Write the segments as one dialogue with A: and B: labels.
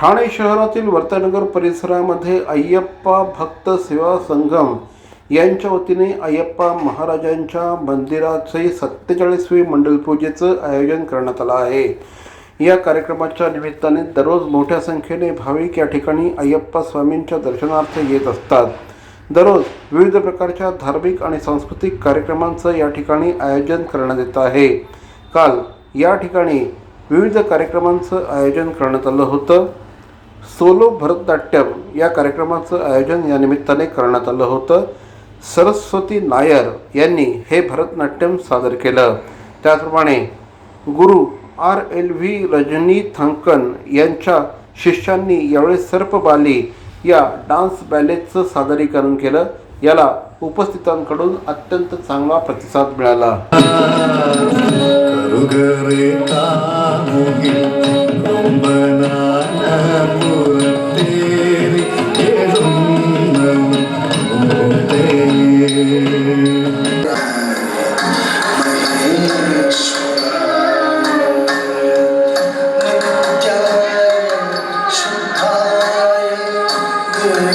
A: ठाणे शहरातील वर्तनगर परिसरामध्ये अय्यप्पा भक्त सेवा संगम यांच्या वतीने अय्यप्पा महाराजांच्या मंदिराचे सत्तेचाळीसवे मंडलपूजेचं आयोजन करण्यात आलं आहे. या कार्यक्रमाच्या निमित्ताने दररोज मोठ्या संख्येने भाविक या ठिकाणी अय्यप्पा स्वामींच्या दर्शनार्थ येत असतात. दररोज विविध प्रकारच्या धार्मिक आणि सांस्कृतिक कार्यक्रमांचं या ठिकाणी आयोजन करण्यात येत आहे. काल या ठिकाणी विविध कार्यक्रमांचं आयोजन करण्यात आलं होतं. सोलो भरतनाट्यम या कार्यक्रमाचं आयोजन या निमित्ताने करण्यात आलं होतं. सरस्वती नायर यांनी हे भरतनाट्यम सादर केलं. त्याचप्रमाणे गुरु आर एल व्ही रजनीथांकन यांच्या शिष्यांनी यावेळी सर्पबाली या डान्स बॅलेटचं सादरीकरण केलं. याला उपस्थितांकडून अत्यंत चांगला प्रतिसाद मिळाला.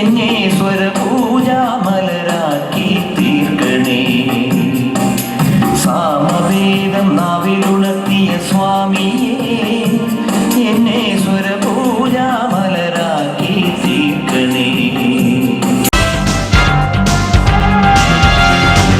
B: ചിങ്ങേശ്വര പൂജാമലരാക്കി തീർക്കണേ. സാമവേദം നാവിൽ